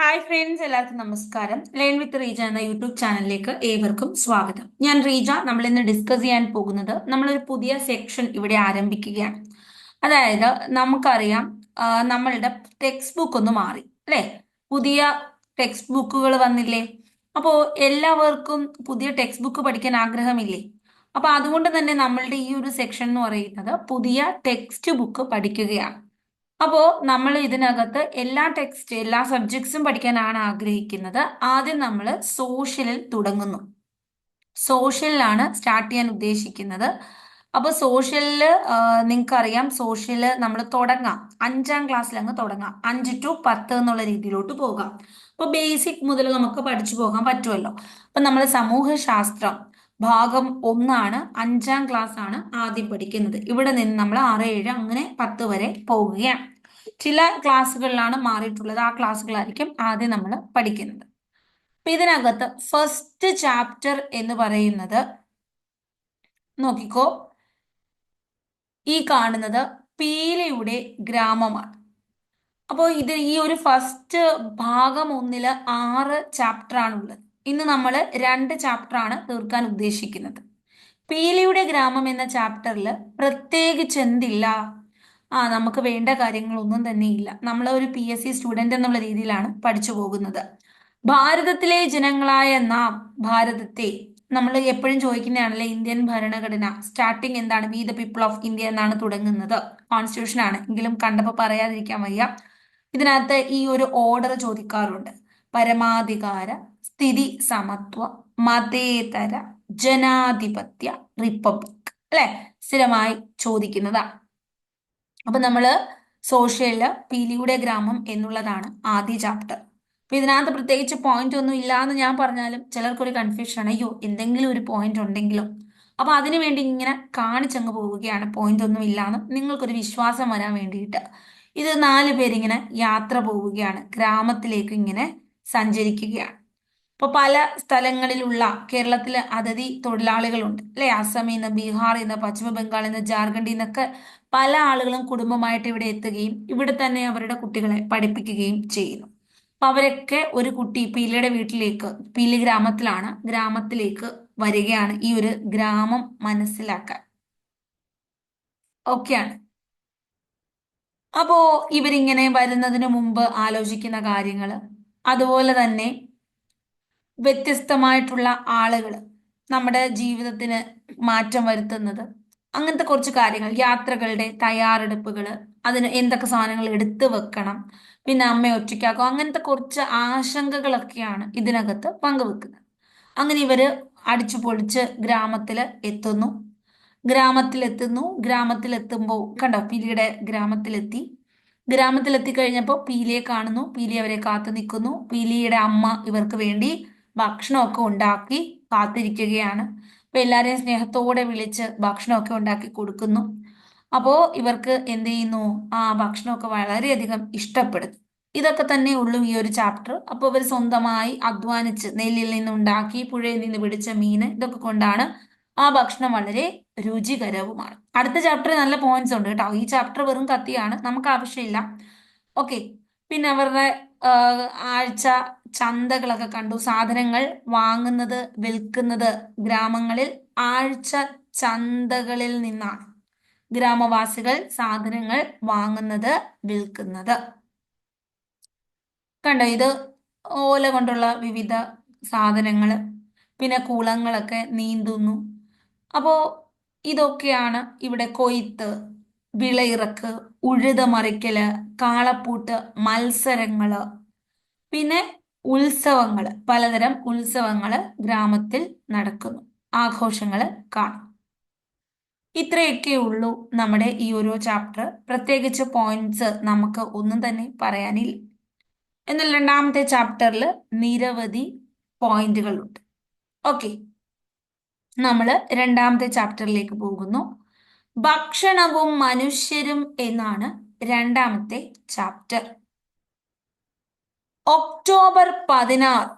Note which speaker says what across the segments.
Speaker 1: Hi friends എല്ലാവർക്കും നമസ്കാരം. Learn with Reeja എന്ന യൂട്യൂബ് ചാനലിലേക്ക് ഏവർക്കും സ്വാഗതം. ഞാൻ റീജ. നമ്മൾ ഇന്ന് ഡിസ്കസ് ചെയ്യാൻ പോകുന്നത് നമ്മളൊരു പുതിയ സെക്ഷൻ ഇവിടെ ആരംഭിക്കുകയാണ്. അതായത് നമുക്കറിയാം നമ്മളുടെ ടെക്സ്റ്റ് ബുക്ക് ഒന്ന് മാറി അല്ലേ? പുതിയ ടെക്സ്റ്റ് ബുക്കുകൾ വന്നില്ലേ? അപ്പോൾ എല്ലാവർക്കും പുതിയ ടെക്സ്റ്റ് ബുക്ക് പഠിക്കാൻ ആഗ്രഹമില്ലേ? അപ്പൊ അതുകൊണ്ട് തന്നെ നമ്മളുടെ ഈ ഒരു സെക്ഷൻ എന്ന് പറയുന്നത് പുതിയ ടെക്സ്റ്റ് ബുക്ക് പഠിക്കുകയാണ്. അപ്പോ നമ്മൾ ഇതിനകത്ത് എല്ലാ ടെക്സ്റ്റ് എല്ലാ സബ്ജക്ട്സും പഠിക്കാനാണ് ആഗ്രഹിക്കുന്നത്. ആദ്യം നമ്മൾ സോഷ്യലിൽ തുടങ്ങുന്നു. സോഷ്യലിലാണ് സ്റ്റാർട്ട് ചെയ്യാൻ ഉദ്ദേശിക്കുന്നത്. അപ്പോൾ സോഷ്യലിൽ നിങ്ങൾക്കറിയാം സോഷ്യൽ നമ്മൾ തുടങ്ങാം. അഞ്ചാം ക്ലാസ്സിൽ അങ്ങ് തുടങ്ങാം. അഞ്ച് ടു പത്ത് എന്നുള്ള രീതിയിലോട്ട് പോകാം. അപ്പോൾ ബേസിക് മുതൽ നമുക്ക് പഠിച്ചു പോകാൻ പറ്റുമല്ലോ അപ്പം നമ്മൾ സമൂഹശാസ്ത്രം ഭാഗം ഒന്നാണ് അഞ്ചാം ക്ലാസ് ആണ് ആദ്യം പഠിക്കുന്നത്. ഇവിടെ നിന്ന് നമ്മൾ ആറ് ഏഴ് അങ്ങനെ പത്ത് വരെ പോവുകയാണ്. ചില ക്ലാസ്സുകളിലാണ് മാറിയിട്ടുള്ളത്. ആ ക്ലാസ്സുകളായിരിക്കും ആദ്യം നമ്മൾ പഠിക്കുന്നത്. അപ്പൊ ഇതിനകത്ത് ഫസ്റ്റ് ചാപ്റ്റർ എന്ന് പറയുന്നത് നോക്കിക്കോ. ഈ കാണുന്നത് പീലയുടെ ഗ്രാമമാണ്. അപ്പോൾ ഇത് ഈ ഒരു ഫസ്റ്റ് ഭാഗം ഒന്നിൽ ആറ് ചാപ്റ്റർ ആണുള്ളത്. ഇന്ന് നമ്മൾ രണ്ട് ചാപ്റ്റർ ആണ് തീർക്കാൻ ഉദ്ദേശിക്കുന്നത്. പീലിയുടെ ഗ്രാമം എന്ന ചാപ്റ്ററിൽ പ്രത്യേകിച്ച് എന്തില്ല? ആ നമുക്ക് വേണ്ട കാര്യങ്ങളൊന്നും തന്നെ ഇല്ല. നമ്മൾ ഒരു പി എസ് സി സ്റ്റുഡന്റ് എന്നുള്ള രീതിയിലാണ് പഠിച്ചു പോകുന്നത്. ഭാരതത്തിലെ ജനങ്ങളായ നാം ഭാരതത്തെ നമ്മൾ എപ്പോഴും ചോദിക്കുന്നതാണല്ലേ ഇന്ത്യൻ ഭരണഘടന സ്റ്റാർട്ടിങ് എന്താണ് we the people of India എന്നാണ് തുടങ്ങുന്നത്. കോൺസ്റ്റിറ്റ്യൂഷൻ ആണ്. എങ്കിലും കണ്ടപ്പോൾ പറയാതിരിക്കാൻ വയ്യ. ഇതിനകത്ത് ഈ ഒരു ഓർഡർ ചോദിക്കാറുണ്ട്. പരമാധികാര സ്ഥിതി സമത്വ മതേതര ജനാധിപത്യ റിപ്പബ്ലിക് അല്ലെ? സ്ഥിരമായി ചോദിക്കുന്നതാണ് അപ്പൊ നമ്മൾ സോഷ്യലിൽ പീലിയുടെ ഗ്രാമം എന്നുള്ളതാണ് ആദ്യ ചാപ്റ്റർ അപ്പൊ ഇതിനകത്ത് പ്രത്യേകിച്ച് പോയിന്റ് ഒന്നും ഇല്ല എന്ന് ഞാൻ പറഞ്ഞാലും ചിലർക്കൊരു കൺഫ്യൂഷൻ ആണ്. അയ്യോ എന്തെങ്കിലും ഒരു പോയിന്റ് ഉണ്ടെങ്കിലോ? അപ്പൊ അതിനു വേണ്ടി ഇങ്ങനെ കാണിച്ചങ്ങ് പോവുകയാണ്. പോയിന്റ് ഒന്നും ഇല്ല ഇല്ലാന്ന് നിങ്ങൾക്കൊരു വിശ്വാസം വരാൻ വേണ്ടിയിട്ട്. ഇത് നാല് പേരിങ്ങനെ യാത്ര പോവുകയാണ്. ഗ്രാമത്തിലേക്ക് ഇങ്ങനെ സഞ്ചരിക്കുകയാണ്. ഇപ്പൊ പല സ്ഥലങ്ങളിലുള്ള കേരളത്തിലെ അതിഥി തൊഴിലാളികളുണ്ട്. അല്ലെ? അസമിൽ നിന്ന് ബീഹാറിൽ നിന്ന് പശ്ചിമ ബംഗാളിൽ നിന്ന് ജാർഖണ്ഡിൽ നിന്നൊക്കെ പല ആളുകളും കുടുംബമായിട്ട് ഇവിടെ എത്തുകയും ഇവിടെ തന്നെ അവരുടെ കുട്ടികളെ പഠിപ്പിക്കുകയും ചെയ്യുന്നു. അപ്പൊ അവരൊക്കെ ഒരു കുട്ടി പീലിയുടെ വീട്ടിലേക്ക് പീലി ഗ്രാമത്തിലാണ് ഗ്രാമത്തിലേക്ക് വരികയാണ് ഈ ഒരു ഗ്രാമം മനസ്സിലാക്കാൻ. ഓക്കെയാണ് അപ്പോ ഇവരിങ്ങനെ വരുന്നതിന് മുമ്പ് ആലോചിക്കുന്ന കാര്യങ്ങൾ അതുപോലെ തന്നെ വ്യത്യസ്തമായിട്ടുള്ള ആളുകൾ നമ്മുടെ ജീവിതത്തിന് മാറ്റം വരുത്തുന്നത്. അങ്ങനത്തെ കുറച്ച് കാര്യങ്ങൾ യാത്രകളുടെ തയ്യാറെടുപ്പുകൾ അതിന് എന്തൊക്കെ സാധനങ്ങൾ എടുത്തു വെക്കണം പിന്നെ അമ്മയെ ഒറ്റയ്ക്കാക്കും അങ്ങനത്തെ കുറച്ച് ആശങ്കകളൊക്കെയാണ് ഇതിനകത്ത് പങ്കുവെക്കുന്നത്. അങ്ങനെ ഇവർ അടിച്ചു പൊളിച്ച് ഗ്രാമത്തിൽ എത്തുന്നു. ഗ്രാമത്തിലെത്തുന്നു. ഗ്രാമത്തിലെത്തുമ്പോൾ കണ്ടോ പീലിയുടെ ഗ്രാമത്തിലെത്തി. ഗ്രാമത്തിലെത്തി കഴിഞ്ഞപ്പോൾ പീലിയെ കാണുന്നു. പീലി അവരെ കാത്തു നിൽക്കുന്നു. പീലിയുടെ അമ്മ ഇവർക്ക് വേണ്ടി ഭക്ഷണമൊക്കെ ഉണ്ടാക്കി കാത്തിരിക്കുകയാണ്. അപ്പൊ എല്ലാരെയും സ്നേഹത്തോടെ വിളിച്ച് ഭക്ഷണമൊക്കെ ഉണ്ടാക്കി കൊടുക്കുന്നു. അപ്പോ ഇവർക്ക് എന്ത് ചെയ്യുന്നു? ആ ഭക്ഷണമൊക്കെ വളരെയധികം ഇഷ്ടപ്പെടുന്നു. ഇതൊക്കെ തന്നെ ഉള്ളു ഈ ഒരു ചാപ്റ്റർ അപ്പോൾ ഇവർ സ്വന്തമായി അധ്വാനിച്ച് നെല്ലിൽ നിന്ന് ഉണ്ടാക്കി പുഴയിൽ നിന്ന് പിടിച്ച മീന് ഇതൊക്കെ കൊണ്ടാണ് ആ ഭക്ഷണം വളരെ രുചികരവുമാണ്. അടുത്ത ചാപ്റ്റർ നല്ല പോയിന്റ്സ് ഉണ്ട് കേട്ടോ. ഈ ചാപ്റ്റർ വെറും കത്തിയാണ്. നമുക്ക് ആവശ്യമില്ല. ഓക്കെ പിന്നെ അവരുടെ ആഴ്ച ചന്തകളൊക്കെ കണ്ടു. സാധനങ്ങൾ വാങ്ങുന്നത് വിൽക്കുന്നത് ഗ്രാമങ്ങളിൽ ആഴ്ച ചന്തകളിൽ നിന്നാണ് ഗ്രാമവാസികൾ സാധനങ്ങൾ വാങ്ങുന്നത് വിൽക്കുന്നത്. കണ്ടോ? ഇത് ഓല കൊണ്ടുള്ള വിവിധ സാധനങ്ങൾ പിന്നെ കുളങ്ങളൊക്കെ നീന്തുന്നു. അപ്പോ ഇതൊക്കെയാണ് ഇവിടെ കൊയ്ത്ത് വിളയിറക്ക് ഉഴുത മറിക്കൽ കാളപ്പൂട്ട് മത്സരങ്ങൾ. പിന്നെ ഉത്സവങ്ങൾ പലതരം ഉത്സവങ്ങൾ ഗ്രാമത്തിൽ നടക്കുന്നു. ആഘോഷങ്ങൾ കാണും. ഇത്രയൊക്കെ ഉള്ളൂ നമ്മുടെ ഈ ഒരു ചാപ്റ്റർ പ്രത്യേകിച്ച് പോയിന്റ്സ് നമുക്ക് ഒന്നും തന്നെ പറയാനില്ല. എന്നാൽ രണ്ടാമത്തെ ചാപ്റ്ററിൽ നിരവധി പോയിന്റുകളുണ്ട് ഓക്കെ നമ്മൾ രണ്ടാമത്തെ ചാപ്റ്ററിലേക്ക് പോകുന്നു. ഭക്ഷണവും മനുഷ്യരും എന്നാണ് രണ്ടാമത്തെ ചാപ്റ്റർ ഒക്ടോബർ പതിനാറ്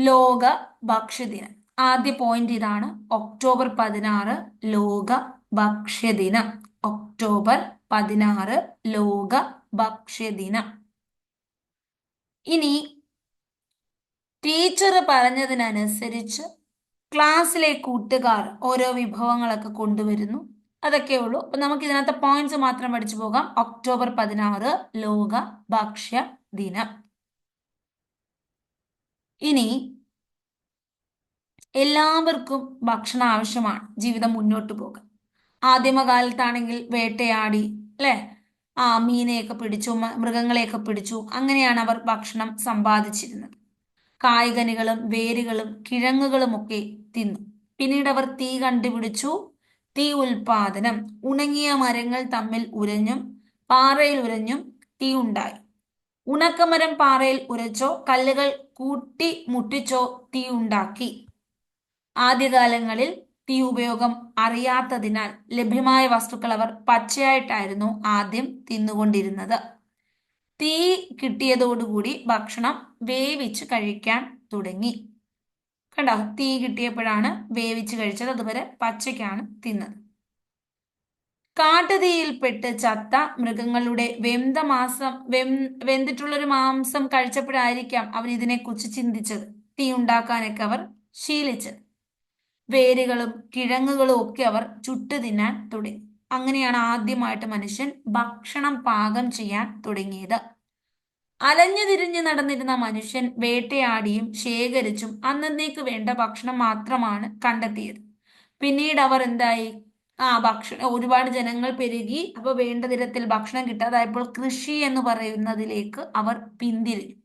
Speaker 1: ലോക ഭക്ഷ്യദിനം. ആദ്യ പോയിന്റ് ഇതാണ്. ഒക്ടോബർ പതിനാറ് ലോക ഭക്ഷ്യദിനം. ഒക്ടോബർ പതിനാറ് ലോക ഭക്ഷ്യദിനം. ഇനി ടീച്ചർ പറഞ്ഞതിനനുസരിച്ച് ക്ലാസ്സിലെ കൂട്ടുകാർ ഓരോ വിഭവങ്ങളൊക്കെ കൊണ്ടുവരുന്നു. അതൊക്കെ ഉള്ളൂ. അപ്പൊ നമുക്ക് ഇതിനകത്ത് പോയിന്റ്സ് മാത്രം പഠിച്ചു പോകാം. ഒക്ടോബർ പതിനാറ് ലോക ഭക്ഷ്യ ദിനം ഇനി എല്ലാവർക്കും ഭക്ഷണം ആവശ്യമാണ് ജീവിതം മുന്നോട്ട് പോകാൻ. ആദിമകാലത്താണെങ്കിൽ വേട്ടയാടി അല്ലെ? ആ മീനെയൊക്കെ പിടിച്ചു മൃഗങ്ങളെയൊക്കെ പിടിച്ചു അങ്ങനെയാണ് അവർ ഭക്ഷണം സമ്പാദിച്ചിരുന്നത്. കായ്കനികളും വേരുകളും കിഴങ്ങുകളും ഒക്കെ തിന്നു. പിന്നീട് അവർ തീ കണ്ടുപിടിച്ചു. തീ ഉൽപാദനം. ഉണങ്ങിയ മരങ്ങൾ തമ്മിൽ ഉരഞ്ഞും പാറയിൽ ഉരഞ്ഞും തീ ഉണ്ടായി. ഉണക്കമരം പാറയിൽ ഉരച്ചോ കല്ലുകൾ കൂട്ടി മുട്ടിച്ചോ തീ ഉണ്ടാക്കി. ആദ്യകാലങ്ങളിൽ തീ ഉപയോഗം അറിയാത്തതിനാൽ ലഭ്യമായ വസ്തുക്കൾ അവർ പച്ചയായിട്ടായിരുന്നു ആദ്യം തിന്നുകൊണ്ടിരുന്നത്. തീ കിട്ടിയതോടുകൂടി ഭക്ഷണം വേവിച്ച് കഴിക്കാൻ തുടങ്ങി. കണ്ടോ? തീ കിട്ടിയപ്പോഴാണ് വേവിച്ച് കഴിച്ചത്. അതുവരെ പച്ചയ്ക്കാണ് തിന്നത്. കാട്ടുതീയിൽപ്പെട്ട് ചത്ത മൃഗങ്ങളുടെ വെന്ത മാസം വെം വെന്തിട്ടുള്ളൊരു മാംസം കഴിച്ചപ്പോഴായിരിക്കാം അവർ ഇതിനെക്കുറിച്ച് ചിന്തിച്ചത്. തീ ഉണ്ടാക്കാനൊക്കെ അവർ ശീലിച്ചത്. വേരുകളും കിഴങ്ങുകളും ഒക്കെ അവർ ചുട്ടു തിന്നാൻ തുടങ്ങി. അങ്ങനെയാണ് ആദ്യമായിട്ട് മനുഷ്യൻ ഭക്ഷണം പാകം ചെയ്യാൻ തുടങ്ങിയത്. അലഞ്ഞു തിരിഞ്ഞു നടന്നിരുന്ന മനുഷ്യൻ വേട്ടയാടിയും ശേഖരിച്ചും അന്നേക്ക് വേണ്ട ഭക്ഷണം മാത്രമാണ് കണ്ടെത്തിയത്. പിന്നീട് അവർ എന്തായി? ആ ഭക്ഷണം ഒരുപാട് ജനങ്ങൾ പെരുകി അപ്പോൾ വേണ്ട തരത്തിൽ ഭക്ഷണം കിട്ടാതായപ്പോൾ കൃഷി എന്ന് പറയുന്നതിലേക്ക് അവർ പിന്തിരിഞ്ഞു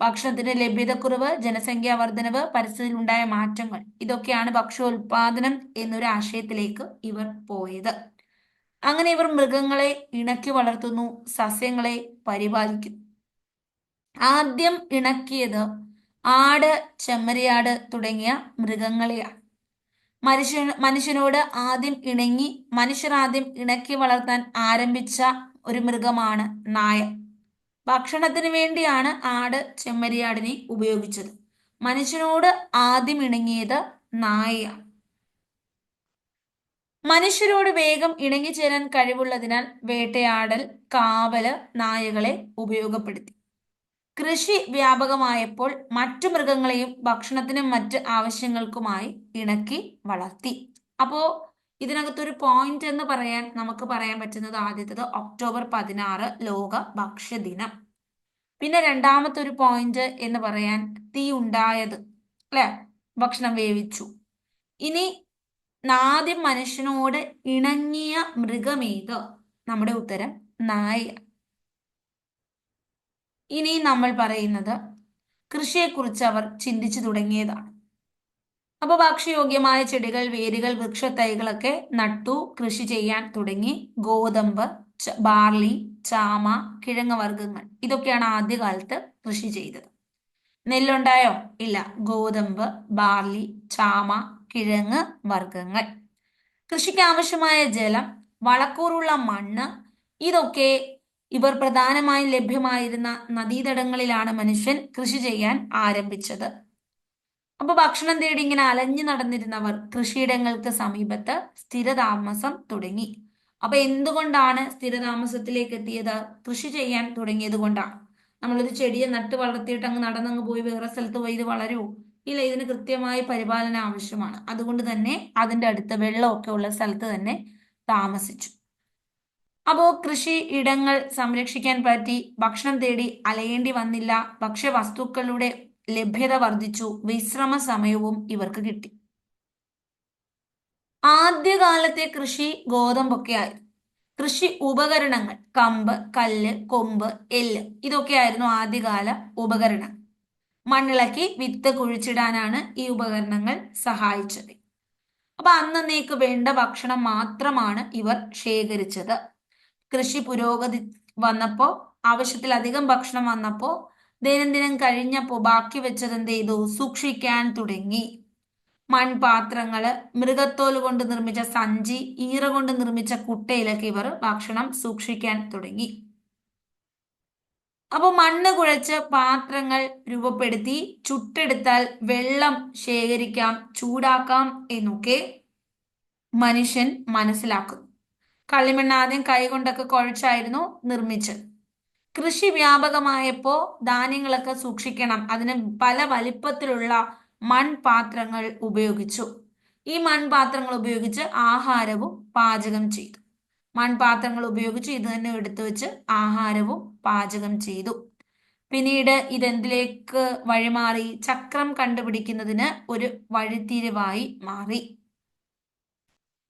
Speaker 1: ഭക്ഷണത്തിന്റെ ലഭ്യതക്കുറവ് ജനസംഖ്യാ വർധനവ് പരിസ്ഥിതിയിൽ ഉണ്ടായ മാറ്റങ്ങൾ ഇതൊക്കെയാണ് ഭക്ഷ്യോൽപാദനം എന്നൊരു ആശയത്തിലേക്ക് ഇവർ പോയത്. അങ്ങനെ ഇവർ മൃഗങ്ങളെ ഇണക്കി വളർത്തുന്നു സസ്യങ്ങളെ പരിപാലിക്കുന്നു. ആദ്യം ഇണക്കിയത് ആട് ചെമ്മരിയാട് തുടങ്ങിയ മൃഗങ്ങളെയാണ്. മനുഷ്യ മനുഷ്യനോട് ആദ്യം ഇണങ്ങി മനുഷ്യർ ആദ്യം ഇണക്കി വളർത്താൻ ആരംഭിച്ച ഒരു മൃഗമാണ് നായ. ഭക്ഷണത്തിന് വേണ്ടിയാണ് ആട് ചെമ്മരിയാടിനെ ഉപയോഗിച്ചത്. മനുഷ്യനോട് ആദ്യം ഇണങ്ങിയത് നായയാണ്. മനുഷ്യരോട് വേഗം ഇണങ്ങിച്ചേരാൻ കഴിവുള്ളതിനാൽ വേട്ടയാടൽ കാവൽ നായകളെ ഉപയോഗപ്പെടുത്തി. കൃഷി വ്യാപകമായപ്പോൾ മറ്റു മൃഗങ്ങളെയും ഭക്ഷണത്തിനും മറ്റ് ആവശ്യങ്ങൾക്കുമായി ഇണക്കി വളർത്തി. അപ്പോ ഇതിനകത്തൊരു പോയിന്റ് എന്ന് പറയാൻ നമുക്ക് പറയാൻ പറ്റുന്നത് ആദ്യത്തത് ഒക്ടോബർ പതിനാറ് ലോക ഭക്ഷ്യദിനം പിന്നെ രണ്ടാമത്തെ ഒരു പോയിന്റ് എന്ന് പറയാൻ തീ ഉണ്ടായത് അല്ലെ? ഭക്ഷണം വേവിച്ചു. ഇനി ആദ്യം മനുഷ്യനോട് ഇണങ്ങിയ മൃഗമേത് നമ്മുടെ ഉത്തരം നായ. ഇനി നമ്മൾ പറയുന്നത് കൃഷിയെക്കുറിച്ച് അവർ ചിന്തിച്ചു തുടങ്ങിയതാണ്. അപ്പോൾ ഭക്ഷ്യയോഗ്യമായ ചെടികൾ വേരുകൾ വൃക്ഷത്തൈകളൊക്കെ നട്ടു കൃഷി ചെയ്യാൻ തുടങ്ങി. ഗോതമ്പ് ബാർലി ചാമ കിഴങ്ങ് വർഗങ്ങൾ ഇതൊക്കെയാണ് ആദ്യകാലത്ത് കൃഷി ചെയ്തത്. നെല്ലുണ്ടായോ? ഇല്ല. ഗോതമ്പ് ബാർലി ചാമ കിഴങ്ങ് വർഗങ്ങൾ. കൃഷിക്ക് ആവശ്യമായ ജലം വളക്കൂറുള്ള മണ്ണ് ഇതൊക്കെ ഇവർ പ്രധാനമായും ലഭ്യമായിരുന്ന നദീതടങ്ങളിലാണ് മനുഷ്യൻ കൃഷി ചെയ്യാൻ ആരംഭിച്ചത്. അപ്പൊ ഭക്ഷണം തേടി ഇങ്ങനെ അലഞ്ഞു നടന്നിരുന്നവർ കൃഷിയിടങ്ങൾക്ക് സമീപത്ത് സ്ഥിരതാമസം തുടങ്ങി. അപ്പൊ എന്തുകൊണ്ടാണ് സ്ഥിരതാമസത്തിലേക്ക് എത്തിയത്? കൃഷി ചെയ്യാൻ തുടങ്ങിയത് കൊണ്ടാണ്. നമ്മളൊരു ചെടിയെ നട്ട് വളർത്തിയിട്ട് അങ്ങ് നടന്നങ്ങ് പോയി വേറെ സ്ഥലത്ത് പോയി ഇത് വളരൂ. ഇല്ല ഇതിന് കൃത്യമായ പരിപാലന ആവശ്യമാണ്. അതുകൊണ്ട് തന്നെ അതിന്റെ അടുത്ത് വെള്ളമൊക്കെ ഉള്ള സ്ഥലത്ത് തന്നെ താമസിച്ചു. അപ്പോൾ കൃഷി ഇടങ്ങൾ സംരക്ഷിക്കാൻ പറ്റി ഭക്ഷണം തേടി അലയേണ്ടി വന്നില്ല ഭക്ഷ്യവസ്തുക്കളുടെ ലഭ്യത വർദ്ധിച്ചു വിശ്രമ സമയവും ഇവർക്ക് കിട്ടി. ആദ്യകാലത്തെ കൃഷി ഗോതമ്പൊക്കെ ആയിരുന്നു കൃഷി ഉപകരണങ്ങൾ കമ്പ് കല്ല് കൊമ്പ് എല്ല് ഇതൊക്കെയായിരുന്നു ആദ്യകാല ഉപകരണം മണ്ണിളക്കി വിത്ത് കുഴിച്ചിടാനാണ് ഈ ഉപകരണങ്ങൾ സഹായിച്ചത്. അപ്പൊ അന്നേക്ക് വേണ്ട ഭക്ഷണം മാത്രമാണ് ഇവർ ശേഖരിച്ചത്. കൃഷി പുരോഗതി വന്നപ്പോൾ ആവശ്യത്തിലധികം ഭക്ഷണം വന്നപ്പോൾ ദൈനംദിനം കഴിഞ്ഞപ്പോൾ ബാക്കി വെച്ചത് എന്ത് ചെയ്തു? സൂക്ഷിക്കാൻ തുടങ്ങി. മൺപാത്രങ്ങൾ മൃഗത്തോൽ കൊണ്ട് നിർമ്മിച്ച സഞ്ചി ഈറ കൊണ്ട് നിർമ്മിച്ച കുട്ടയിലൊക്കെ ഇവർ ഭക്ഷണം സൂക്ഷിക്കാൻ തുടങ്ങി. അപ്പോൾ മണ്ണ് കുഴച്ച് പാത്രങ്ങൾ രൂപപ്പെടുത്തി ചുട്ടെടുത്താൽ വെള്ളം ശേഖരിക്കാം ചൂടാക്കാം എന്നൊക്കെ മനുഷ്യൻ മനസ്സിലാക്കുന്നു. കളിമണ്ണ് ആദ്യം കൈകൊണ്ടൊക്കെ കുഴച്ചായിരുന്നു നിർമ്മിച്ചത് കൃഷി വ്യാപകമായപ്പോൾ ധാന്യങ്ങളൊക്കെ സൂക്ഷിക്കണം. അതിന് പല വലിപ്പത്തിലുള്ള മൺപാത്രങ്ങൾ ഉപയോഗിച്ചു. ഈ മൺപാത്രങ്ങൾ ഉപയോഗിച്ച് ആഹാരവും പാചകം ചെയ്തു. മൺപാത്രങ്ങൾ ഉപയോഗിച്ച് ഇത് തന്നെ എടുത്തു വെച്ച് ആഹാരവും പാചകം ചെയ്തു. പിന്നീട് ഇതെന്തിലേക്ക് വഴിമാറി? ചക്രം കണ്ടുപിടിക്കുന്നതിന് ഒരു വഴിത്തിരിവായി മാറി.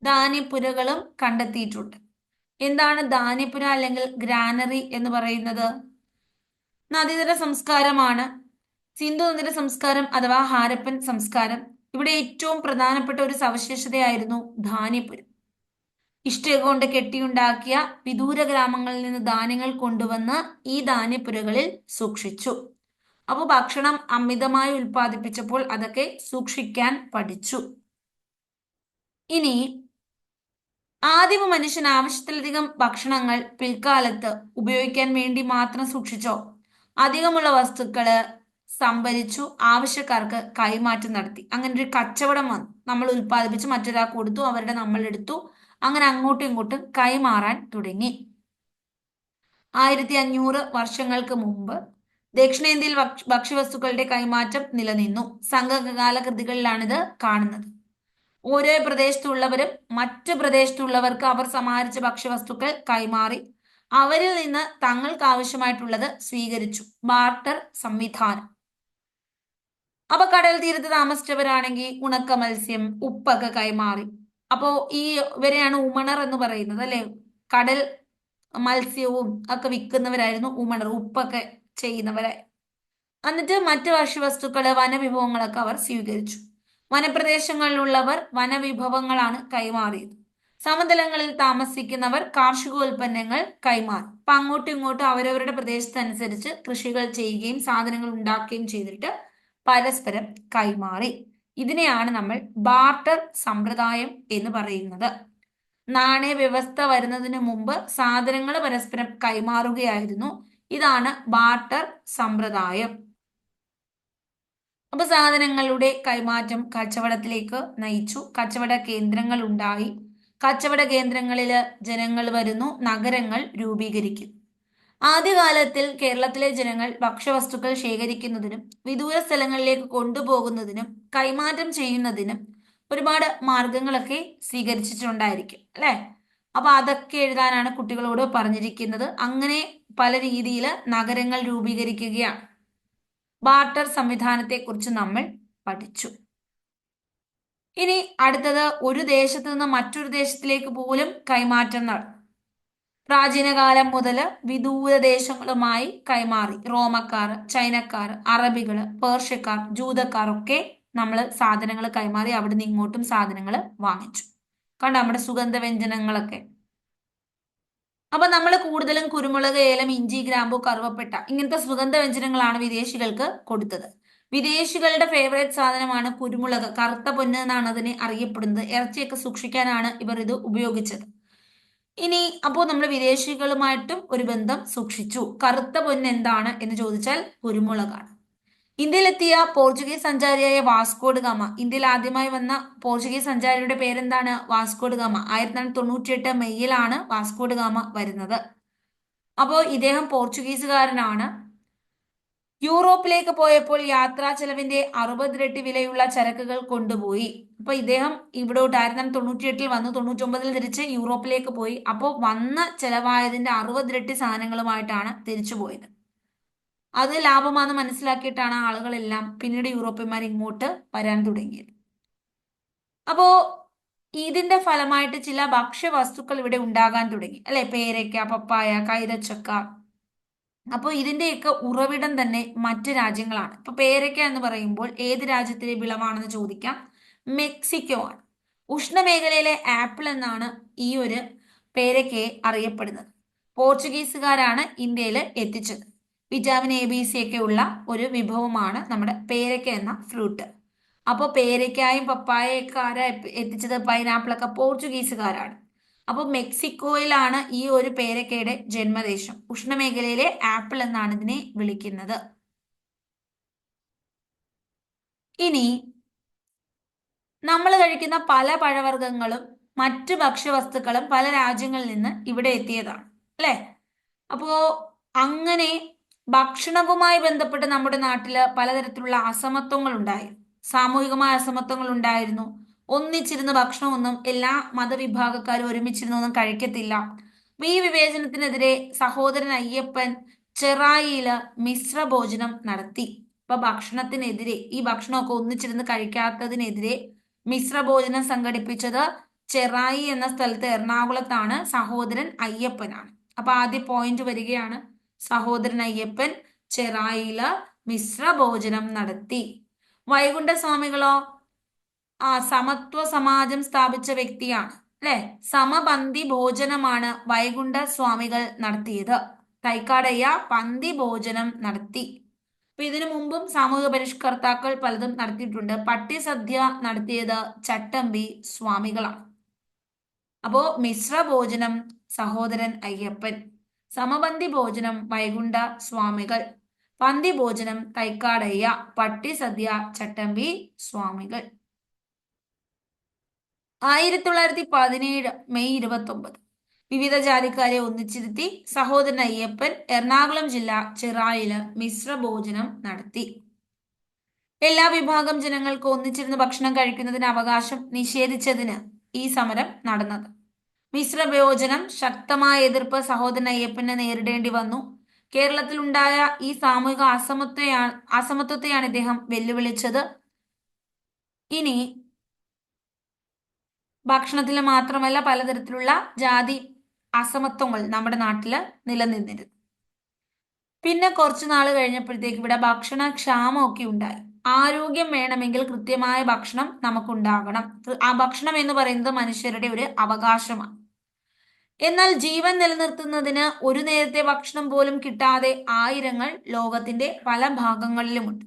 Speaker 1: ധാന്യപ്പുരകളും കണ്ടെത്തിയിട്ടുണ്ട്. എന്താണ് ധാന്യപ്പുര അല്ലെങ്കിൽ ഗ്രാനറി എന്ന് പറയുന്നത്? നദീതര സംസ്കാരമാണ്. സിന്ധു നദീതര സംസ്കാരം അഥവാ ഹാരപ്പൻ സംസ്കാരം. ഇവിടെ ഏറ്റവും പ്രധാനപ്പെട്ട ഒരു സവിശേഷതയായിരുന്നു ധാന്യപുരം ഇഷ്ടിക കൊണ്ട് കെട്ടിയുണ്ടാക്കിയ വിദൂര ഗ്രാമങ്ങളിൽ നിന്ന് ധാന്യങ്ങൾ കൊണ്ടുവന്ന് ഈ ധാന്യപ്പുരകളിൽ സൂക്ഷിച്ചു. അപ്പോൾ ഭക്ഷണം അമിതമായി ഉൽപ്പാദിപ്പിച്ചപ്പോൾ അതൊക്കെ സൂക്ഷിക്കാൻ പഠിച്ചു. ഇനി ആദിമ മനുഷ്യൻ ആവശ്യത്തിലധികം ഭക്ഷണങ്ങൾ പിൽക്കാലത്ത് ഉപയോഗിക്കാൻ വേണ്ടി മാത്രം സൂക്ഷിച്ചോ? അധികമുള്ള വസ്തുക്കൾ സംഭരിച്ചു ആവശ്യക്കാർക്ക് കൈമാറ്റം നടത്തി. അങ്ങനെ ഒരു കച്ചവടം വന്നു. നമ്മൾ ഉൽപ്പാദിപ്പിച്ച് മറ്റൊരാൾ കൊടുത്തു അവരുടെ നമ്മൾ എടുത്തു. അങ്ങനെ അങ്ങോട്ടും ഇങ്ങോട്ടും കൈമാറാൻ തുടങ്ങി. ആയിരത്തി അഞ്ഞൂറ് വർഷങ്ങൾക്ക് മുമ്പ് ദക്ഷിണേന്ത്യയിൽ ഭക്ഷ്യവസ്തുക്കളുടെ കൈമാറ്റം നിലനിന്നു. സംഘകാല കൃതികളിലാണിത് കാണുന്നത്. ഓരോ പ്രദേശത്തുള്ളവരും മറ്റു പ്രദേശത്തുള്ളവർക്ക് അവർ സമാഹരിച്ച ഭക്ഷ്യവസ്തുക്കൾ കൈമാറി അവരിൽ നിന്ന് തങ്ങൾക്ക് ആവശ്യമായിട്ടുള്ളത് സ്വീകരിച്ചു. ബാർട്ടർ സംവിധാനം. അപ്പൊ കടൽ തീരത്ത് താമസിച്ചവരാണെങ്കിൽ ഉണക്ക മത്സ്യം ഉപ്പൊക്കെ കൈമാറി. അപ്പോ ഈ ഇവരെയാണ് ഉമണർ എന്ന് പറയുന്നത് അല്ലെ? കടൽ മത്സ്യവും ഒക്കെ വിൽക്കുന്നവരായിരുന്നു ഉമണർ ഉപ്പൊക്കെ ചെയ്യുന്നവരായി. എന്നിട്ട് മറ്റു ഭക്ഷ്യവസ്തുക്കൾ വനവിഭവങ്ങളൊക്കെ അവർ സ്വീകരിച്ചു. വനപ്രദേശങ്ങളിലുള്ളവർ വനവിഭവങ്ങളാണ് കൈമാറിയത്. സമതലങ്ങളിൽ താമസിക്കുന്നവർ കാർഷികോൽപ്പന്നങ്ങൾ കൈമാറി. അപ്പൊ അങ്ങോട്ടും ഇങ്ങോട്ടും അവരവരുടെ പ്രദേശത്തനുസരിച്ച് കൃഷികൾ ചെയ്യുകയും സാധനങ്ങൾ ഉണ്ടാക്കുകയും ചെയ്തിട്ട് പരസ്പരം കൈമാറി. ഇതിനെയാണ് നമ്മൾ ബാർട്ടർ സമ്പ്രദായം എന്ന് പറയുന്നത്. നാണയ വ്യവസ്ഥ വരുന്നതിന് മുമ്പ് സാധനങ്ങൾ പരസ്പരം കൈമാറുകയായിരുന്നു. ഇതാണ് ബാർട്ടർ സമ്പ്രദായം. അപ്പൊ സാധനങ്ങളുടെ കൈമാറ്റം കച്ചവടത്തിലേക്ക് നയിച്ചു. കച്ചവട കേന്ദ്രങ്ങൾ ഉണ്ടായി. കച്ചവട കേന്ദ്രങ്ങളിൽ ജനങ്ങൾ വരുന്നു. നഗരങ്ങൾ രൂപീകരിക്കും. ആദ്യകാലത്തിൽ കേരളത്തിലെ ജനങ്ങൾ ഭക്ഷ്യവസ്തുക്കൾ ശേഖരിക്കുന്നതിനും വിദൂര സ്ഥലങ്ങളിലേക്ക് കൊണ്ടുപോകുന്നതിനും കൈമാറ്റം ചെയ്യുന്നതിനും ഒരുപാട് മാർഗങ്ങളൊക്കെ സ്വീകരിച്ചിട്ടുണ്ടായിരിക്കും. അല്ലെ? അപ്പൊ അതൊക്കെ എഴുതാനാണ് കുട്ടികളോട് പറഞ്ഞിരിക്കുന്നത്. അങ്ങനെ പല രീതിയിൽ നഗരങ്ങൾ രൂപീകരിക്കുകയാണ്. ബാർട്ടർ സംവിധാനത്തെക്കുറിച്ച് നമ്മൾ പഠിച്ചു. ഇനി അടുത്തത് ഒരു ദേശത്ത് നിന്ന് മറ്റൊരു ദേശത്തിലേക്ക് പോലും കൈമാറ്റം നടന്നു പ്രാചീനകാലം മുതൽ വിദൂര ദേശങ്ങളുമായി കൈമാറി. റോമക്കാർ ചൈനക്കാർ അറബികൾ പേർഷ്യക്കാർ ജൂതക്കാർ ഒക്കെ നമ്മൾ സാധനങ്ങൾ കൈമാറി അവിടുന്ന് ഇങ്ങോട്ടും സാധനങ്ങൾ വാങ്ങിച്ചു. കണ്ടോ നമ്മുടെ സുഗന്ധ വ്യഞ്ജനങ്ങളൊക്കെ അപ്പൊ നമ്മൾ കൂടുതലും കുരുമുളക് ഏലം ഇഞ്ചി ഗ്രാമ്പു കറുവപ്പെട്ട ഇങ്ങനത്തെ സുഗന്ധ വ്യഞ്ജനങ്ങളാണ് വിദേശികൾക്ക് കൊടുത്തത്. വിദേശികളുടെ ഫേവറേറ്റ് സാധനമാണ് കുരുമുളക്. കറുത്ത പൊന്ന് എന്നാണ് അതിനെ അറിയപ്പെടുന്നത്. ഇറച്ചിയൊക്കെ സൂക്ഷിക്കാനാണ് ഇവർ ഇത് ഉപയോഗിച്ചത്. ഇനി അപ്പോൾ നമ്മൾ വിദേശികളുമായിട്ടും ഒരു ബന്ധം സൂക്ഷിച്ചു. കറുത്ത പൊന്ന് എന്താണ് എന്ന് ചോദിച്ചാൽ കുരുമുളകാണ്. ഇന്ത്യയിലെത്തിയ പോർച്ചുഗീസ് സഞ്ചാരിയായ വാസ്കോഡ് ഗാമ. ഇന്ത്യയിൽ ആദ്യമായി വന്ന പോർച്ചുഗീസ് സഞ്ചാരിയുടെ പേരെന്താണ്? Vasco da Gama. ആയിരത്തി തൊള്ളായിരത്തി തൊണ്ണൂറ്റിയെട്ട് മെയ്യിലാണ് വാസ്കോഡ് ഗാമ വരുന്നത്. അപ്പോൾ ഇദ്ദേഹം പോർച്ചുഗീസുകാരനാണ്. യൂറോപ്പിലേക്ക് പോയപ്പോൾ യാത്രാ ചെലവിന്റെ അറുപതിരട്ടി വിലയുള്ള ചരക്കുകൾ കൊണ്ടുപോയി. അപ്പൊ ഇദ്ദേഹം ഇവിടോട്ട് ആയിരത്തി തൊള്ളായിരത്തി തൊണ്ണൂറ്റിയെട്ടിൽ വന്നു തിരിച്ച് യൂറോപ്പിലേക്ക് പോയി. അപ്പോൾ വന്ന ചെലവായതിന്റെ അറുപതിരട്ടി സാധനങ്ങളുമായിട്ടാണ് തിരിച്ചു പോയത്. അത് ലാഭമാണെന്ന് മനസ്സിലാക്കിയിട്ടാണ് ആളുകളെല്ലാം പിന്നീട് യൂറോപ്യന്മാർ ഇങ്ങോട്ട് വരാൻ തുടങ്ങിയത്. അപ്പോ ഇതിന്റെ ഫലമായിട്ട് ചില ഭക്ഷ്യവസ്തുക്കൾ ഇവിടെ ഉണ്ടാകാൻ തുടങ്ങി. അല്ലെ? പേരയ്ക്ക പപ്പായ കൈതച്ചക്ക. അപ്പോൾ ഇതിന്റെയൊക്കെ ഉറവിടം തന്നെ മറ്റു രാജ്യങ്ങളാണ്. ഇപ്പൊ പേരയ്ക്ക എന്ന് പറയുമ്പോൾ ഏത് രാജ്യത്തിലെ വിളവാണെന്ന് ചോദിക്കാം. മെക്സിക്കോ ആണ്. ഉഷ്ണമേഖലയിലെ ആപ്പിൾ എന്നാണ് ഈ ഒരു പേരയ്ക്കയെ അറിയപ്പെടുന്നത്. പോർച്ചുഗീസുകാരാണ് ഇന്ത്യയിൽ എത്തിച്ചത്. വിറ്റാമിൻ എ ബി സി ഒക്കെ ഉള്ള ഒരു വിഭവമാണ് നമ്മുടെ പേരയ്ക്ക എന്ന ഫ്രൂട്ട് അപ്പോൾ പേരയ്ക്കായും പപ്പായയൊക്കെ ആരാ എത്തിച്ചത് പൈനാപ്പിളൊക്കെ പോർച്ചുഗീസുകാരാണ്. അപ്പോൾ മെക്സിക്കോയിലാണ് ഈ ഒരു പേരക്കയുടെ ജന്മദേശം. ഉഷ്ണമേഖലയിലെ ആപ്പിൾ എന്നാണ് ഇതിനെ വിളിക്കുന്നത്. ഇനി നമ്മൾ കഴിക്കുന്ന പല പഴവർഗങ്ങളും മറ്റു ഭക്ഷ്യവസ്തുക്കളും പല രാജ്യങ്ങളിൽ നിന്ന് ഇവിടെ എത്തിയതാണ്. അല്ലേ? അപ്പോ അങ്ങനെ ഭക്ഷണവുമായി ബന്ധപ്പെട്ട് നമ്മുടെ നാട്ടിൽ പലതരത്തിലുള്ള അസമത്വങ്ങൾ ഉണ്ടായി സാമൂഹികമായ അസമത്വങ്ങൾ ഉണ്ടായിരുന്നു ഒന്നിച്ചിരുന്ന് ഭക്ഷണമൊന്നും എല്ലാ മതവിഭാഗക്കാരും ഒരുമിച്ചിരുന്നൊന്നും കഴിക്കത്തില്ല. ഈ വിവേചനത്തിനെതിരെ സഹോദരൻ അയ്യപ്പൻ ചെറായിയിൽ മിശ്ര ഭോജനം നടത്തി. ഇപ്പൊ ഭക്ഷണത്തിനെതിരെ ഈ ഭക്ഷണമൊക്കെ ഒന്നിച്ചിരുന്ന് കഴിക്കാത്തതിനെതിരെ മിശ്ര ഭോജനം സംഘടിപ്പിച്ചത് ചെറായി എന്ന സ്ഥലത്ത് എറണാകുളത്താണ് സഹോദരൻ അയ്യപ്പനാണ്. അപ്പൊ ആദ്യ പോയിന്റ് വരികയാണ്. സഹോദരൻ അയ്യപ്പൻ ചെറായില മിശ്ര ഭോജനം നടത്തി. വൈകുണ്ഠ സ്വാമികളോ ആ സമത്വ സമാജം സ്ഥാപിച്ച വ്യക്തിയാണ് അല്ലെ? സമപന്തി ഭോജനമാണ് വൈകുണ്ഠ സ്വാമികൾ നടത്തിയത്. തൈക്കാടയ്യ പന്തി ഭോജനം നടത്തി. അപ്പൊ ഇതിനു മുമ്പും സാമൂഹിക പരിഷ്കർത്താക്കൾ പലതും നടത്തിയിട്ടുണ്ട്. പട്ടിസദ്യ നടത്തിയത് ചട്ടമ്പി സ്വാമികളാണ്. അപ്പോ മിശ്ര ഭോജനം സഹോദരൻ അയ്യപ്പൻ. സമപന്തി ഭോജനം വൈകുണ്ഠ സ്വാമികൾ. പന്തി ഭോജനം തൈക്കാടയ്യ പട്ടിസദ്യ ചട്ടമ്പി സ്വാമികൾ. ആയിരത്തി തൊള്ളായിരത്തി പതിനേഴ് മെയ് ഇരുപത്തി ഒമ്പത് വിവിധ ജാതിക്കാരെ ഒന്നിച്ചിരുത്തി സഹോദരൻ അയ്യപ്പൻ എറണാകുളം ജില്ല ചിറായിൽ മിശ്ര ഭോജനം നടത്തി. എല്ലാ വിഭാഗം ജനങ്ങൾക്ക് ഒന്നിച്ചിരുന്ന് ഭക്ഷണം കഴിക്കുന്നതിന് അവകാശം നിഷേധിച്ചതിന് ഈ സമരം നടന്നത്. മിശ്ര വിയോജനം ശക്തമായ എതിർപ്പ് സഹോദരൻ അയ്യപ്പനെ നേരിടേണ്ടി വന്നു. കേരളത്തിലുണ്ടായ ഈ സാമൂഹിക അസമത്വയാണ് അസമത്വത്തെയാണ് ഇദ്ദേഹം വെല്ലുവിളിച്ചത്. ഇനി ഭക്ഷണത്തിൽ മാത്രമല്ല പലതരത്തിലുള്ള ജാതി അസമത്വങ്ങൾ നമ്മുടെ നാട്ടിൽ നിലനിന്നിരുന്നു. പിന്നെ കുറച്ചു നാൾ കഴിഞ്ഞപ്പോഴത്തേക്ക് ഇവിടെ ഭക്ഷണ ക്ഷാമമൊക്കെ ഉണ്ടായി ആരോഗ്യം വേണമെങ്കിൽ കൃത്യമായ ഭക്ഷണം നമുക്കുണ്ടാകണം. ആ ഭക്ഷണം എന്ന് പറയുന്നത് മനുഷ്യരുടെ ഒരു അവകാശമാണ്. എന്നാൽ ജീവൻ നിലനിർത്തുന്നതിന് ഒരു നേരത്തെ ഭക്ഷണം പോലും കിട്ടാതെ ആയിരങ്ങൾ ലോകത്തിന്റെ പല ഭാഗങ്ങളിലുമുണ്ട്.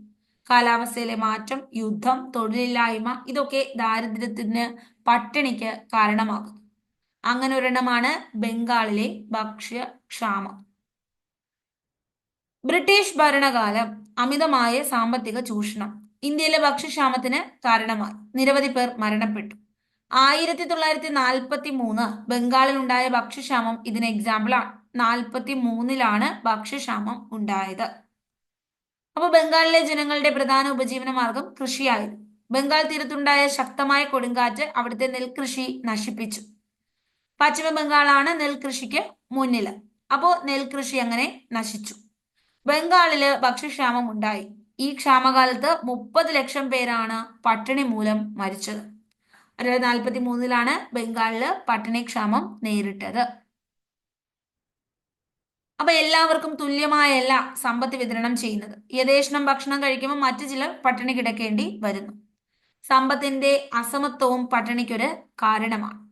Speaker 1: കാലാവസ്ഥയിലെ മാറ്റം യുദ്ധം തൊഴിലില്ലായ്മ ഇതൊക്കെ ദാരിദ്ര്യത്തിന് പട്ടിണിക്ക് കാരണമാകും അങ്ങനെ ഒരെണ്ണമാണ് ബംഗാളിലെ ഭക്ഷ്യക്ഷാമം. ബ്രിട്ടീഷ് ഭരണകാലം അമിതമായ സാമ്പത്തിക ചൂഷണം ഇന്ത്യയിലെ ഭക്ഷ്യക്ഷാമത്തിന് കാരണമായി. നിരവധി പേർ മരണപ്പെട്ടു. ആയിരത്തി തൊള്ളായിരത്തി നാൽപ്പത്തി മൂന്ന് ബംഗാളിൽ ഉണ്ടായ ഭക്ഷ്യക്ഷാമം ഇതിന് എക്സാമ്പിളാണ് നാൽപ്പത്തി മൂന്നിലാണ് ഭക്ഷ്യക്ഷാമം ഉണ്ടായത്. അപ്പോൾ ബംഗാളിലെ ജനങ്ങളുടെ പ്രധാന ഉപജീവന മാർഗം കൃഷിയായിരുന്നു. ബംഗാൾ തീരത്തുണ്ടായ ശക്തമായ കൊടുങ്കാറ്റ് അവിടുത്തെ നെൽകൃഷി നശിപ്പിച്ചു. പശ്ചിമ ബംഗാളാണ് നെൽകൃഷിക്ക് മുന്നിൽ. അപ്പോൾ നെൽകൃഷി അങ്ങനെ നശിച്ചു? ബംഗാളിൽ ഭക്ഷ്യക്ഷാമം ഉണ്ടായി. ഈ ക്ഷാമകാലത്ത് മുപ്പത് ലക്ഷം പേരാണ് പട്ടിണി മൂലം മരിച്ചത്. അതായത് നാൽപ്പത്തി മൂന്നിലാണ് ബംഗാളിൽ പട്ടിണിക്ഷാമം നേരിട്ടത്. അപ്പൊ എല്ലാവർക്കും തുല്യമായല്ല സമ്പത്ത് വിതരണം ചെയ്യുന്നത്. യഥേഷണം ഭക്ഷണം കഴിക്കുമ്പോൾ മറ്റു ചിലർ പട്ടിണി കിടക്കേണ്ടി വരുന്നു. സമ്പത്തിന്റെ അസമത്വവും പട്ടിണിക്കൊരു കാരണമാണ്.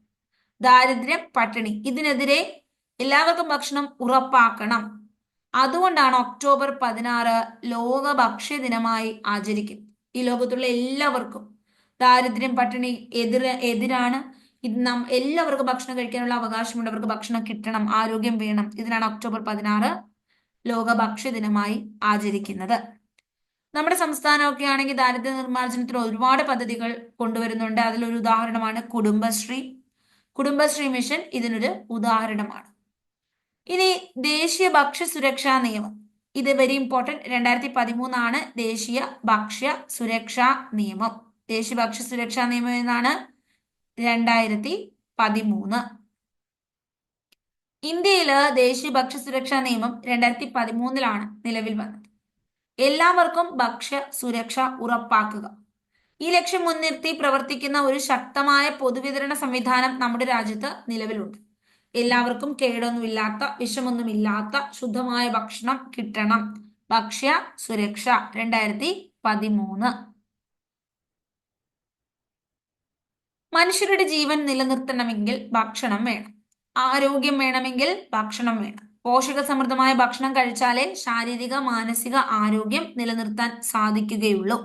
Speaker 1: ദാരിദ്ര്യം പട്ടിണി. ഇതിനെതിരെ എല്ലാവർക്കും ഭക്ഷണം ഉറപ്പാക്കണം. അതുകൊണ്ടാണ് ഒക്ടോബർ പതിനാറ് ലോക ഭക്ഷ്യ ദിനമായി ആചരിക്കുന്നത്. ഈ ലോകത്തുള്ള എല്ലാവർക്കും ദാരിദ്ര്യം പട്ടിണി എതിർ എതിരാണ്. ഇത് നാം എല്ലാവർക്കും ഭക്ഷണം കഴിക്കാനുള്ള അവകാശമുണ്ട്. അവർക്ക് ഭക്ഷണം കിട്ടണം ആരോഗ്യം വേണം. ഇതിനാണ് ഒക്ടോബർ പതിനാറ് ലോക ഭക്ഷ്യ ദിനമായി ആചരിക്കുന്നത്. നമ്മുടെ സംസ്ഥാനമൊക്കെ ആണെങ്കിൽ ദാരിദ്ര്യ നിർമ്മാർജനത്തിന് ഒരുപാട് പദ്ധതികൾ കൊണ്ടുവരുന്നുണ്ട്. അതിലൊരു ഉദാഹരണമാണ് കുടുംബശ്രീ. കുടുംബശ്രീ മിഷൻ ഇതിനൊരു ഉദാഹരണമാണ്. ഇനി ദേശീയ ഭക്ഷ്യ സുരക്ഷാ നിയമം. ഇത് വെരി ഇമ്പോർട്ടന്റ് രണ്ടായിരത്തി പതിമൂന്നാണ് ദേശീയ ഭക്ഷ്യ സുരക്ഷാ നിയമം. ദേശീയ ഭക്ഷ്യ സുരക്ഷാ നിയമം എന്നാണ് രണ്ടായിരത്തി പതിമൂന്ന്. ഇന്ത്യയിൽ ദേശീയ ഭക്ഷ്യ സുരക്ഷാ നിയമം രണ്ടായിരത്തി പതിമൂന്നിലാണ് നിലവിൽ വന്നത്. എല്ലാവർക്കും ഭക്ഷ്യ സുരക്ഷ ഉറപ്പാക്കുക. ഈ ലക്ഷ്യം മുൻനിർത്തി പ്രവർത്തിക്കുന്ന ഒരു ശക്തമായ പൊതുവിതരണ സംവിധാനം നമ്മുടെ രാജ്യത്ത് നിലവിലുണ്ട്. എല്ലാവർക്കും കേടൊന്നുമില്ലാത്ത വിഷമൊന്നുമില്ലാത്ത ശുദ്ധമായ ഭക്ഷണം കിട്ടണം. ഭക്ഷ്യ സുരക്ഷ രണ്ടായിരത്തി പതിമൂന്ന്. മനുഷ്യരുടെ ജീവൻ നിലനിർത്തണമെങ്കിൽ ഭക്ഷണം വേണം. ആരോഗ്യം വേണമെങ്കിൽ ഭക്ഷണം വേണം. പോഷക സമൃദ്ധമായ ഭക്ഷണം കഴിച്ചാലേ ശാരീരിക മാനസിക ആരോഗ്യം നിലനിർത്താൻ സാധിക്കുകയുള്ളൂ.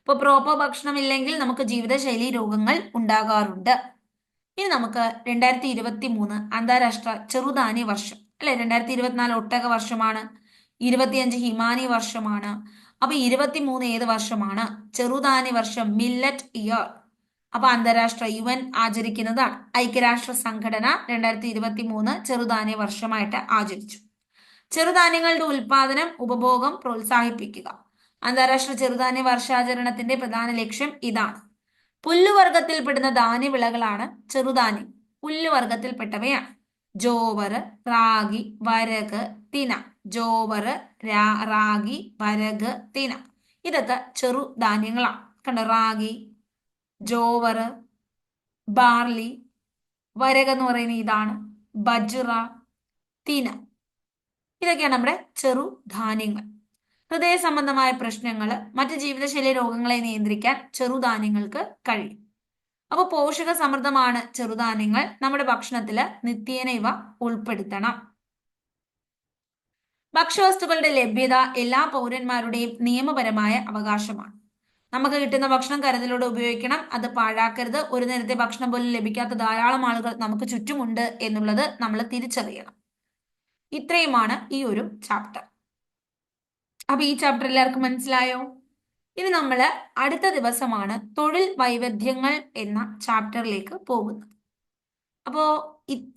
Speaker 1: അപ്പോൾ പ്രോപ്പർ ഭക്ഷണം ഇല്ലെങ്കിൽ നമുക്ക് ജീവിതശൈലി രോഗങ്ങൾ ഉണ്ടാകാറുണ്ട്. ഇനി നമുക്ക് രണ്ടായിരത്തി ഇരുപത്തി മൂന്ന് അന്താരാഷ്ട്ര ചെറുധാന്യ വർഷം അല്ലെ? രണ്ടായിരത്തി ഇരുപത്തിനാല് ഒട്ടക വർഷമാണ് ഇരുപത്തിയഞ്ച് ഹിമാനി വർഷമാണ് അപ്പൊ ഇരുപത്തി മൂന്ന് ഏത് വർഷമാണ്? ചെറുധാന്യ വർഷം മില്ലറ്റ് ഇയർ. അപ്പൊ അന്താരാഷ്ട്ര യു എൻ ആചരിക്കുന്നതാണ്. ഐക്യരാഷ്ട്ര സംഘടന രണ്ടായിരത്തി ഇരുപത്തി മൂന്ന് ചെറുധാന്യ വർഷമായിട്ട് ആചരിച്ചു. ചെറുധാന്യങ്ങളുടെ ഉൽപാദനം ഉപഭോഗം പ്രോത്സാഹിപ്പിക്കുക. അന്താരാഷ്ട്ര ചെറുധാന്യ വർഷാചരണത്തിന്റെ പ്രധാന ലക്ഷ്യം ഇതാണ്. പുല്ലുവർഗത്തിൽപ്പെടുന്ന ധാന്യവിളകളാണ് ചെറുധാന്യം. പുല്ലുവർഗത്തിൽപ്പെട്ടവയാണ് ജോവർ റാഗി വരക് തിന. ജോവർ റാഗി വരക് തിന. ഇതൊക്കെ ചെറുധാന്യങ്ങളാണ്. കണ്ടോ? റാഗി ജോവർ ബാർലി വരക എന്ന് പറയുന്ന ഇതാണ് ബജ്റ തിന ഇതൊക്കെയാണ് നമ്മുടെ ചെറു ധാന്യങ്ങൾ. ഹൃദയ സംബന്ധമായ പ്രശ്നങ്ങൾ മറ്റ് ജീവിതശൈലി രോഗങ്ങളെ നിയന്ത്രിക്കാൻ ചെറുധാന്യങ്ങൾക്ക് കഴിയും. അപ്പോൾ പോഷക സമൃദ്ധമാണ് ചെറുധാന്യങ്ങൾ നമ്മുടെ ഭക്ഷണത്തിൽ നിത്യേന ഇവ ഉൾപ്പെടുത്തണം. ഭക്ഷ്യവസ്തുക്കളുടെ ലഭ്യത എല്ലാ പൗരന്മാരുടെയും നിയമപരമായ അവകാശമാണ്. നമുക്ക് കിട്ടുന്ന ഭക്ഷണം കരുതലോടെ ഉപയോഗിക്കണം. അത് പാഴാക്കരുത്. ഒരു നേരത്തെ ഭക്ഷണം പോലും ലഭിക്കാത്ത ധാരാളം ആളുകൾ നമുക്ക് ചുറ്റുമുണ്ട് എന്നുള്ളത് നമ്മൾ തിരിച്ചറിയണം. ഇത്രയുമാണ് ഈ ഒരു ചാപ്റ്റർ അപ്പൊ ഈ ചാപ്റ്റർ എല്ലാവർക്കും മനസ്സിലായോ? ഇനി നമ്മൾ അടുത്ത ദിവസമാണ് തൊഴിൽ വൈവിധ്യങ്ങൾ എന്ന ചാപ്റ്ററിലേക്ക് പോകുന്നത്. അപ്പോൾ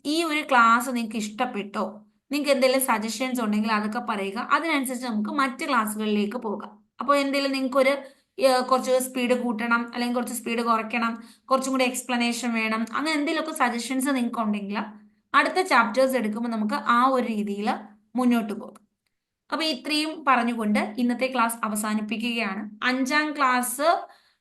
Speaker 1: ഈ ഒരു ക്ലാസ് നിങ്ങൾക്ക് ഇഷ്ടപ്പെട്ടോ? നിങ്ങൾക്ക് എന്തെങ്കിലും സജഷൻസ് ഉണ്ടെങ്കിൽ അതൊക്കെ പറയുക. അതിനനുസരിച്ച് നമുക്ക് മറ്റ് ക്ലാസ്സുകളിലേക്ക് പോകാം. അപ്പോൾ എന്തെങ്കിലും നിങ്ങൾക്കൊരു കുറച്ച് സ്പീഡ് കൂട്ടണം അല്ലെങ്കിൽ കുറച്ച് സ്പീഡ് കുറയ്ക്കണം കുറച്ചും കൂടി എക്സ്പ്ലനേഷൻ വേണം അങ്ങനെ എന്തെങ്കിലുമൊക്കെ സജഷൻസ് നിങ്ങൾക്ക് ഉണ്ടെങ്കിൽ അടുത്ത ചാപ്റ്റേഴ്സ് എടുക്കുമ്പോൾ നമുക്ക് ആ ഒരു രീതിയിൽ മുന്നോട്ട് പോകും. അപ്പൊ ഇത്രയും പറഞ്ഞുകൊണ്ട് ഇന്നത്തെ ക്ലാസ് അവസാനിപ്പിക്കുകയാണ്. അഞ്ചാം ക്ലാസ്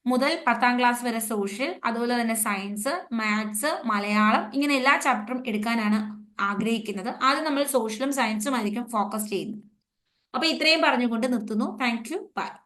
Speaker 1: മുതൽ പത്താം ക്ലാസ് വരെ സോഷ്യൽ അതുപോലെ തന്നെ സയൻസ് മാത്സ് മലയാളം ഇങ്ങനെ എല്ലാ ചാപ്റ്ററും എടുക്കാനാണ് ആഗ്രഹിക്കുന്നത്. ആദ്യം നമ്മൾ സോഷ്യലും സയൻസും ആയിരിക്കും ഫോക്കസ് ചെയ്യുന്നത്. അപ്പൊ ഇത്രയും പറഞ്ഞുകൊണ്ട് നിർത്തുന്നു. Thank you by